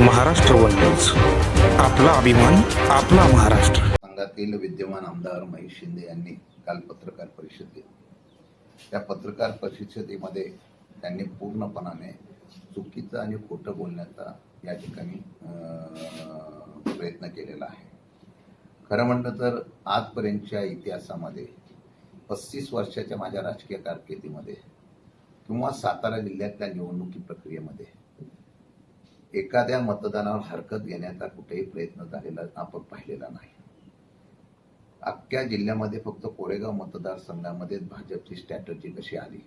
Maharashtra one news. आपला अभिमान आपला महाराष्ट्र. संघातील विद्यमान आमदार महेश शिंदे यांनी काल पत्रकार परिषद घेतली. त्या पत्रकार परिषदेमध्ये त्यांनी पूर्णपणाने चुकीचं आणि खोटं बोलण्याचा या ठिकाणी प्रयत्न केलेला आहे. खरं म्हणलं तर आजपर्यंतच्या इतिहासामध्ये पस्तीस वर्षाच्या माझ्या राजकीय कारकिर्दीमध्ये किंवा सातारा जिल्ह्यातल्या निवडणुकी प्रक्रियेमध्ये एखाद्या मतदानावर हरकत घेण्याचा कुठेही प्रयत्न झालेला आपण पाहिलेला नाही. अख्ख्या जिल्ह्यामध्ये फक्त कोरेगाव मतदारसंघामध्ये भाजपची स्ट्रॅटर्जी कशी आली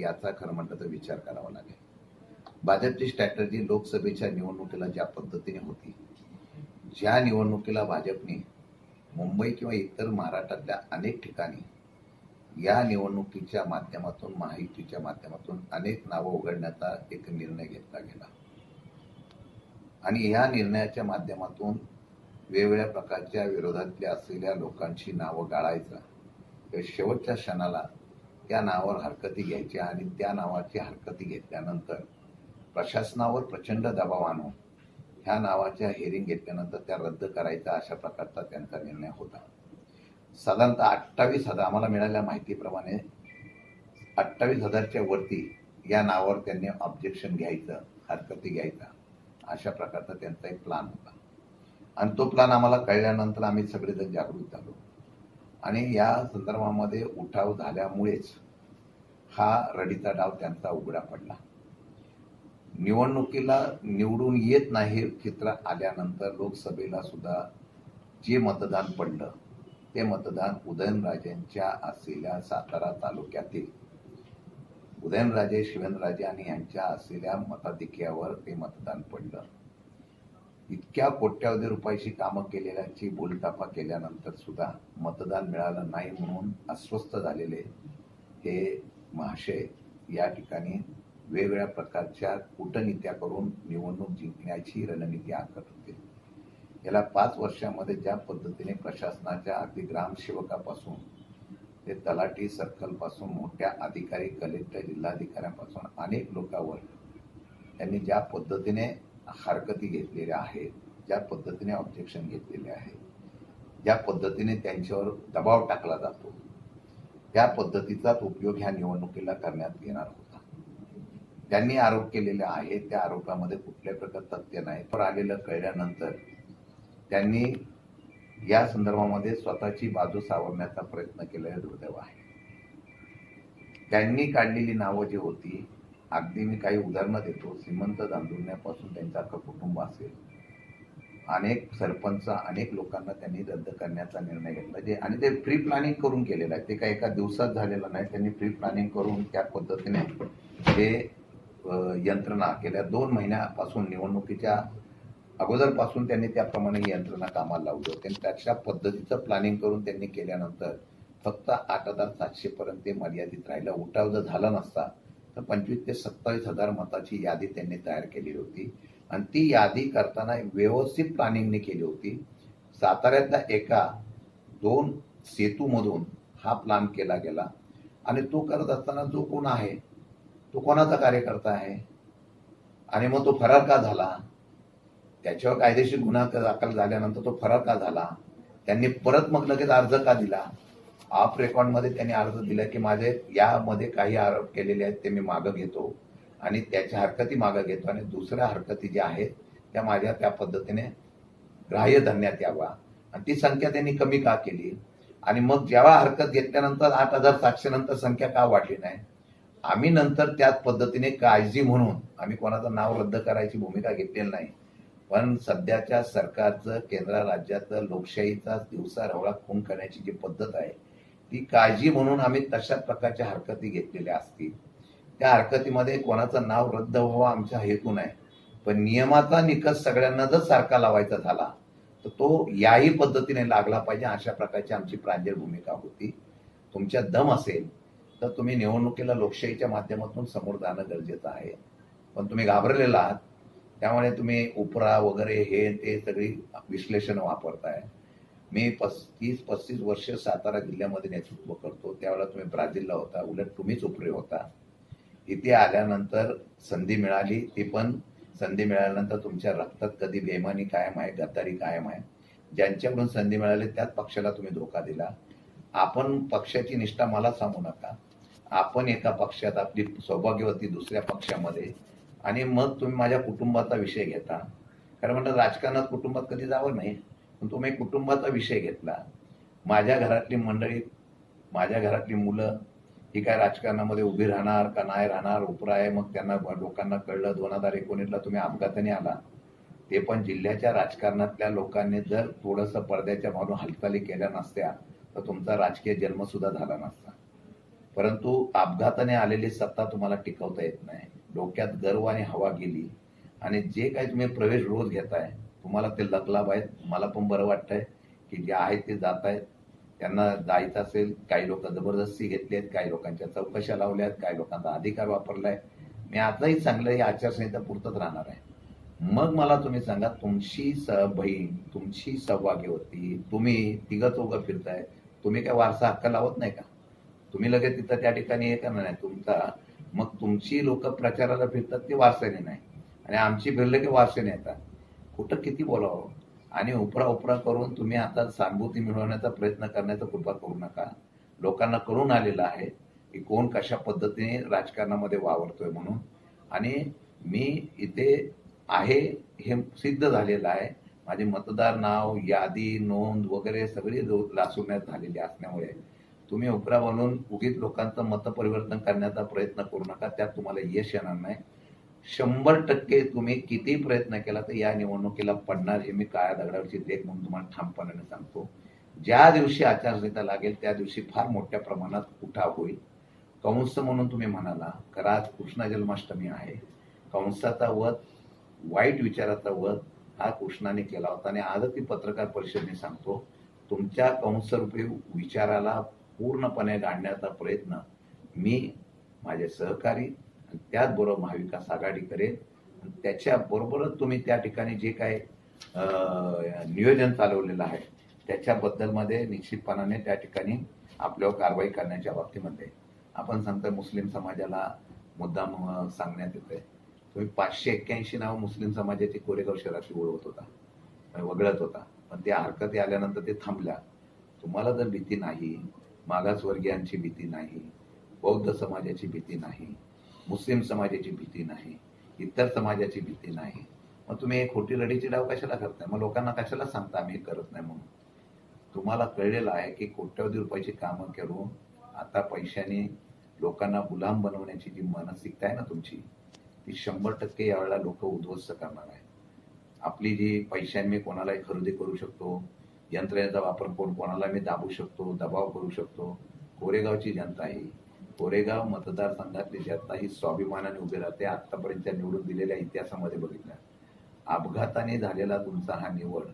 याचा खरं म्हटलं तर विचार करावा लागेल. भाजपची स्ट्रॅटर्जी लोकसभेच्या निवडणुकीला ज्या पद्धतीने होती ज्या निवडणुकीला भाजपने मुंबई किंवा इतर महाराष्ट्रातल्या अनेक ठिकाणी या निवडणुकीच्या माध्यमातून माहितीच्या माध्यमातून अनेक नावं उघडण्याचा एक निर्णय घेतला गेला. आणि या निर्णयाच्या माध्यमातून वेगवेगळ्या प्रकारच्या विरोधातल्या असलेल्या लोकांची नावं गाळायचं. शेवटच्या क्षणाला त्या नावावर हरकती घ्यायच्या आणि त्या नावाची हरकती घेतल्यानंतर प्रशासनावर प्रचंड दबाव आणून ह्या नावाच्या हेरिंग घेतल्यानंतर त्या रद्द करायचा अशा प्रकारचा त्यांचा निर्णय होता. साधारणतः अठ्ठावीस हजार आम्हाला मिळालेल्या माहितीप्रमाणे अठ्ठावीस हजारच्या वरती या नावावर त्यांनी ऑब्जेक्शन घ्यायचं हरकती घ्यायचा. अशा प्रकारचा त्यांचा एक प्लान होता. आणि तो प्लान आम्हाला कळल्यानंतर आम्ही सगळेजण जागृत झालो. आणि या संदर्भामध्ये उठाव झाल्यामुळेच हा रडीचा डाव त्यांचा उघडा पडला. निवडणुकीला निवडून येत नाही चित्र आल्यानंतर लोकसभेला सुद्धा जे मतदान पडलं ते मतदान उदयनराजेंच्या असलेल्या सातारा तालुक्यातील उदयनराजे शिवेंद्रराजे आणि यांच्या असलेल्या मताधिक्यावर ते मतदान पडलं. इतक्या कोट्यावधी रुपयाची कामं केलेल्याची बोलताफा केल्यानंतर सुद्धा मतदान मिळालं नाही म्हणून अस्वस्थ झालेले हे महाशय या ठिकाणी वेगवेगळ्या प्रकारच्या कूटनीत्या करून निवडणूक जिंकण्याची रणनीती आखत होते. याला पाच वर्षामध्ये ज्या पद्धतीने प्रशासनाच्या अगदी ग्रामसेवकापासून ते तलाठी सर्कलपासून मोठ्या अधिकारी कलेक्टर जिल्हाधिकाऱ्यांपासून अनेक लोकांवर त्यांनी ज्या पद्धतीने हरकती घेतलेल्या आहेत ज्या पद्धतीने ऑब्जेक्शन घेतलेले आहे ज्या पद्धतीने त्यांच्यावर दबाव टाकला जातो त्या पद्धतीचाच उपयोग ह्या निवडणुकीला करण्यात येणार होता. त्यांनी आरोप केलेले आहेत त्या आरोपामध्ये कुठल्या प्रकार तथ्य नाही. पण आलेलं कळल्यानंतर त्यांनी या संदर्भामध्ये स्वतःची बाजू सावरण्याचा प्रयत्न केलेला दुर्दैव आहे. त्यांनी काढलेली नावं जी होती अगदी मी काही उदाहरणं देतो. श्रीमंत दांडुरण्यापासून त्यांचा अख्खं कुटुंब असेल. अनेक सरपंच अनेक लोकांना त्यांनी रद्द करण्याचा निर्णय घेतला. जे आणि ते प्री प्लॅनिंग करून केलेलं आहे. ते काही एका दिवसात झालेलं नाही. त्यांनी प्री प्लॅनिंग करून त्या पद्धतीने ते यंत्रणा गेल्या दोन महिन्यापासून निवडणुकीच्या अगोदरपासून त्यांनी त्याप्रमाणे ही यंत्रणा कामाला लावली होती. आणि त्याच्या पद्धतीचं प्लॅनिंग करून त्यांनी केल्यानंतर फक्त आठ हजार सातशे पर्यंत ते मर्यादित राहिलं. उठाव जर झाला नसता तर पंचवीस ते सत्तावीस हजार मताची यादी त्यांनी तयार केलेली होती. आणि ती यादी करताना व्यवस्थित प्लॅनिंगने केली होती. साताऱ्यातल्या एका दोन सेतूमधून हा प्लॅन केला गेला. आणि तो करत असताना जो कोण आहे तो कोणाचा कार्यकर्ता आहे? आणि मग तो फरार का झाला? त्याच्यावर कायदेशीर गुन्हा दाखल झाल्यानंतर तो फरार का झाला? त्यांनी परत मग लगेच अर्ज का दिला? ऑफ रेकॉर्डमध्ये त्यांनी अर्ज दिला की माझे यामध्ये काही आरोप केलेले आहेत ते मी मागं घेतो आणि त्याच्या हरकती मागं घेतो आणि दुसऱ्या हरकती ज्या आहेत त्या माझ्या त्या पद्धतीने ग्राह्य धरण्यात यावा आणि ती संख्या त्यांनी कमी का केली? आणि मग जेव्हा हरकत घेतल्यानंतर आठ हजार सातशे नंतर संख्या का वाढली नाही? आम्ही नंतर त्याच पद्धतीने काळजी म्हणून आम्ही कोणाचं नाव रद्द करायची भूमिका घेतलेली नाही पण सध्याच्या सरकारचं केंद्र राज्याचं लोकशाहीचा दिवसा रवळा खून करण्याची जी पद्धत आहे ती काळजी म्हणून आम्ही तशा प्रकारच्या हरकती घेतलेल्या असतील. त्या हरकतीमध्ये कोणाचं नाव रद्द व्हावं आमचा हेतू नाही. पण नियमाचा निकष सगळ्यांना जर सारखा लावायचा झाला तर तो याही पद्धतीने लागला पाहिजे अशा प्रकारची आमची प्रांजळ भूमिका होती. तुमच्या दम असेल तर तुम्ही निवडणुकीला लोकशाहीच्या माध्यमातून समोर जाणं गरजेचं आहे. पण तुम्ही घाबरलेला आहात त्यामुळे तुम्ही उपरा वगैरे हे ते सगळी विश्लेषण वापरताय. मी पस्तीस पस्तीस वर्ष सातारा जिल्ह्यामध्ये नेतृत्व करतो. त्यावेळेला तुम्ही ब्राझीलला होता. उलट तुम्हीच उपरे होता. इथे आल्यानंतर संधी मिळाली. ती पण संधी मिळाल्यानंतर तुमच्या रक्तात कधी बेमानी कायम आहे गद्दारी कायम आहे. ज्यांच्याकडून संधी मिळाली त्याच पक्षाला तुम्ही धोका दिला. आपण पक्षाची निष्ठा मला सांगू नका. आपण एका पक्षात आपली सौभाग्यवती दुसऱ्या पक्षामध्ये आणि मग तुम्ही माझ्या कुटुंबाचा विषय घेता. खरं म्हणतात राजकारणात कुटुंबात कधी जावं नाही पण तुम्ही कुटुंबाचा विषय घेतला. माझ्या घरातली मंडळी माझ्या घरातली मुलं ही काय राजकारणामध्ये उभी राहणार का नाही राहणार उपराय मग त्यांना लोकांना कळलं दोन हजार एकोणीसला तुम्ही अपघाताने आला. ते पण जिल्ह्याच्या राजकारणातल्या लोकांनी जर थोडंसं पडद्याच्या मारून हालचाली केल्या नसत्या तर तुमचा राजकीय जन्मसुद्धा झाला नसता. परंतु अपघाताने आलेली सत्ता तुम्हाला टिकवता येत नाही. डोक्यात गर्व आणि हवा गेली आणि जे काही तुम्ही प्रवेश रोज घेताय तुम्हाला ते लकलाभ आहेत मला पण बरं वाटतंय की जे आहेत ते जात आहेत त्यांना जायचं असेल काही लोक जबरदस्ती घेतली आहेत काही लोकांच्या चौकशा लावल्या आहेत काही लोकांचा अधिकार वापरलाय. मी आताही चांगलं ही आचारसंहिता पुरतच राहणार आहे. मग मला तुम्ही सांगा तुमची स बहीण तुमची सौभाग्यवती तुम्ही तिघं चौघं फिरताय तुम्ही काय वारसा हक्क लावत नाही का? तुम्ही लगेच तिथं त्या ठिकाणी हे करणार नाही तुमचा मग तुमची लोक प्रचाराला फिरतात ते वारसाने नाही. आणि आमची फिरलं की वारसाने येतात. कुठं किती बोलावं? आणि उपरा उपरा करून तुम्ही आता सहानुभूती मिळवण्याचा प्रयत्न करण्याचा कृपा करू नका. लोकांना कळून आलेलं आहे की कोण कशा पद्धतीने राजकारणामध्ये वावरतोय म्हणून. आणि मी इथे आहे हे सिद्ध झालेलं आहे. माझे मतदार नाव यादी नोंद वगैरे सगळी लासुण्यात झालेली असल्यामुळे तुम्ही उपरा बनून उगीच लोकांचं मतपरिवर्तन करण्याचा प्रयत्न करू नका. त्यात तुम्हाला यश येणार नाही. शंभर टक्के तुम्ही किती प्रयत्न केला तर या निवडणुकीला पडणार हे मी काळ्या दगडावरची देख म्हणून तुम्हाला ठामपणाने सांगतो. ज्या दिवशी आचारसंहिता लागेल त्या दिवशी फार मोठ्या प्रमाणात उठाव होईल. कंस म्हणून तुम्ही म्हणाला कारण आज कृष्ण जन्माष्टमी आहे. कंसाचा वध वाईट विचाराचा वध हा कृष्णाने केला होता. आणि आज ती पत्रकार परिषदेने सांगतो तुमच्या कंसरूपी विचाराला पूर्णपणे गाडण्याचा प्रयत्न मी माझे सहकारी आणि त्याचबरोबर महाविकास आघाडी करेल त्याच्याबरोबरच तुम्ही त्या ठिकाणी जे काय नियोजन चालवलेलं आहे त्याच्याबद्दलमध्ये निश्चितपणाने त्या ठिकाणी आपल्यावर कारवाई करण्याच्या बाबतीमध्ये आपण सांगतो मुस्लिम समाजाला मुद्दाम सांगण्यात येतोय. तुम्ही पाचशे एक्क्याऐंशी नाव मुस्लिम समाजाची कोरेगाव शहराची ओळखत होता वगळत होता पण त्या हरकती आल्यानंतर ते थांबल्या. तुम्हाला जर भीती नाही मागासवर्गीयांची भीती नाही बौद्ध समाजाची भीती नाही मुस्लिम समाजाची भीती नाही इतर समाजाची भीती नाही. मग तुम्ही एक खोटी लढीची डाव कशाला करताय? मग लोकांना कशाला सांगता आम्ही हे करत नाही म्हणून? तुम्हाला कळलेलं आहे की कोट्यवधी रुपयाची कामं करून आता पैशाने लोकांना गुलाम बनवण्याची जी मानसिकता आहे ना तुमची ती शंभर टक्के यावेळेला लोक उद्ध्वस्त करणार आहे आपली जी पैशाने मी कोणालाही खरेदी करू शकतो यंत्रणेचा वापर करून कोणाला मी दाबू शकतो दबाव करू शकतो. कोरेगावची जनता ही. कोरेगाव मतदारसंघातली जनता ही स्वाभिमानाने उभी राहते. आत्तापर्यंत निवडून दिलेल्या इतिहासामध्ये बघितलं. अपघाताने झालेला तुमचा हा निवड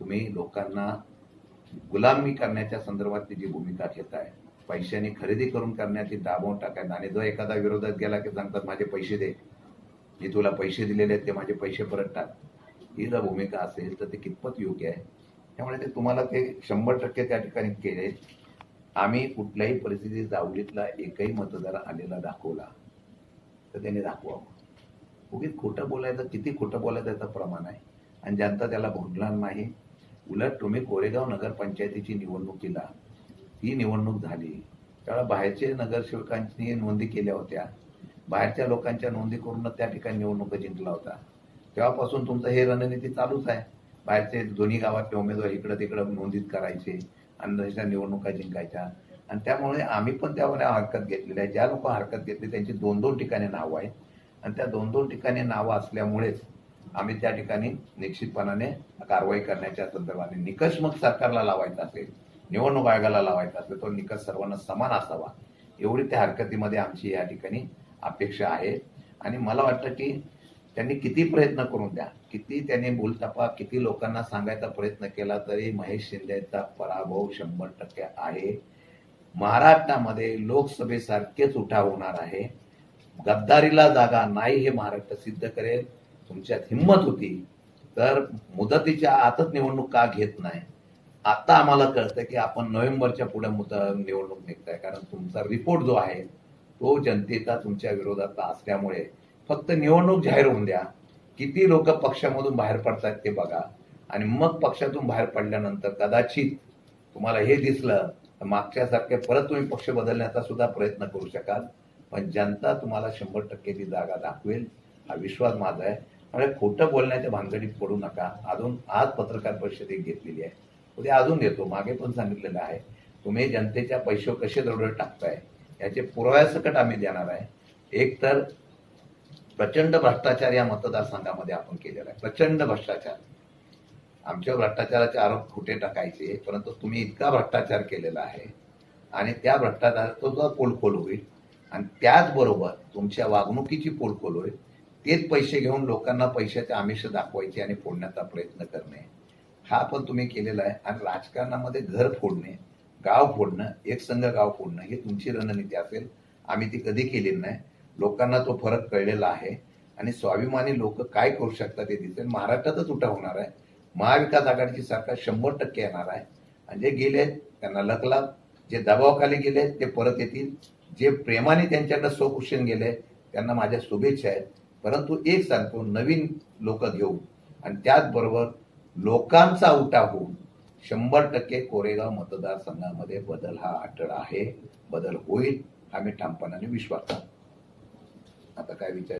तुम्ही लोकांना गुलामी करण्याच्या संदर्भातली जी भूमिका घेत आहे पैशाने खरेदी करून करण्याची दाबवून टाकायला आणि जो एखादा विरोधात गेला की सांगतात माझे पैसे दे. मी तुला पैसे दिलेले आहेत ते माझे पैसे परत टाक. ही जर भूमिका असेल तर ते कितपत योग्य आहे? त्यामुळे ते तुम्हाला ते शंभर टक्के त्या ठिकाणी केले आम्ही कुठल्याही परिस्थितीत जावलीतला एकही मतदार आलेला दाखवला तर त्याने दाखवावं. उगीच खोटं बोलायचं किती खोटं बोलायचं याचं प्रमाण आहे. आणि जनता त्याला भोगणार नाही. उलट तुम्ही कोरेगाव नगरपंचायतीची निवडणुकीला ती निवडणूक झाली. त्यावेळेला बाहेरचे नगरसेवकांनी नोंदी केल्या होत्या. बाहेरच्या लोकांच्या नोंदी करूनच त्या ठिकाणी निवडणूक जिंकला होता. तेव्हापासून तुमचं हे रणनीती चालूच आहे. बाहेरचे दोन्ही गावातले उमेदवार इकडं तिकडं नोंदीत करायचे आणि निवडणुका जिंकायच्या. आणि त्यामुळे आम्ही पण त्यावर हरकत घेतलेली आहे. ज्या लोक हरकत घेतली त्यांची दोन दोन ठिकाणी नावं आहेत. आणि त्या दोन दोन ठिकाणी नावं असल्यामुळेच आम्ही त्या ठिकाणी निश्चितपणाने कारवाई करण्याच्या संदर्भाने निकष मग सरकारला लावायचा असेल निवडणूक आयोगाला लावायचा असेल तो निकष सर्वांना समान असावा. एवढी त्या हरकतीमध्ये आमची या ठिकाणी अपेक्षा आहे. आणि मला वाटतं की त्यांनी किती प्रयत्न करून द्या. किती त्यांनी बोलतापा किती लोकांना सांगायचा प्रयत्न केला तरी महेश शिंदेचा पराभव शंभर टक्के आहे. महाराष्ट्रामध्ये लोकसभेसारखेच उठाव होणार आहे. गद्दारीला जागा नाही हे महाराष्ट्र सिद्ध करेल. तुमच्यात हिंमत होती. तर मुदतीच्या आतच निवडणूक का घेत नाही? आता आम्हाला कळतं की आपण नोव्हेंबरच्या पुढे मुद निवडणूक निघताय. कारण तुमचा रिपोर्ट जो आहे तो जनतेचा तुमच्या विरोधातला असल्यामुळे फक्त निवडणूक जाहीर होऊन द्या. किती लोक पक्षामधून बाहेर पडतात ते बघा. आणि मग पक्षातून बाहेर पडल्यानंतर कदाचित तुम्हाला हे दिसलं तर मागच्यासारखे परत तुम्ही पक्ष बदलण्याचा सुद्धा प्रयत्न करू शकाल. पण जनता तुम्हाला शंभर टक्के ती जागा दाखवेल. हा विश्वास माझा आहे. म्हणजे खोटं बोलण्याच्या भानगडीत पडू नका. अजून आज पत्रकार परिषद एक घेतलेली आहे. उद्या अजून देतो मागे पण सांगितलेलं आहे. तुम्ही जनतेच्या पैसे कसे दरोडे टाकताय? याचे पुराव्यासकट आम्ही देणार आहे. एक तर प्रचंड भ्रष्टाचार या मतदारसंघामध्ये आपण केलेला आहे. प्रचंड भ्रष्टाचार. आमच्यावर भ्रष्टाचाराचे आरोप खोटे टाकायचे परंतु तुम्ही इतका भ्रष्टाचार केलेला आहे आणि त्या भ्रष्टाचाराचा सुद्धा पोलखोल होईल आणि त्याचबरोबर तुमच्या वागणुकीची पोलखोल होईल तेच पैसे घेऊन लोकांना पैशाचे आमिष दाखवायचे आणि फोडण्याचा प्रयत्न करणे. हा पण तुम्ही केलेला आहे आणि राजकारणामध्ये घर फोडणे गाव फोडणं एक संघ गाव फोडणं ही तुमची रणनीती असेल. आम्ही ती कधी केलेली नाही. लोकांना तो फरक कळलेला आहे. आणि स्वाभिमानी लोक काय करू शकतात ते दिसेल. महाराष्ट्रातच उठा होणार आहे. महाविकास आघाडीची सरकार शंभर टक्के येणार आहे. आणि जे गेले त्यांना लकला. जे दबावाखाली गेले ते परत येतील. जे प्रेमाने त्यांच्याकडे स्वकुशन गेले त्यांना माझ्या शुभेच्छा आहेत. परंतु एक सांगतो नवीन लोक घेऊ आणि त्याचबरोबर लोकांचा उठा होऊन शंभर टक्के कोरेगाव मतदारसंघामध्ये बदल हा अटळ आहे. बदल होईल आम्ही ठामपणाने विश्वास करतो. आता काय विचार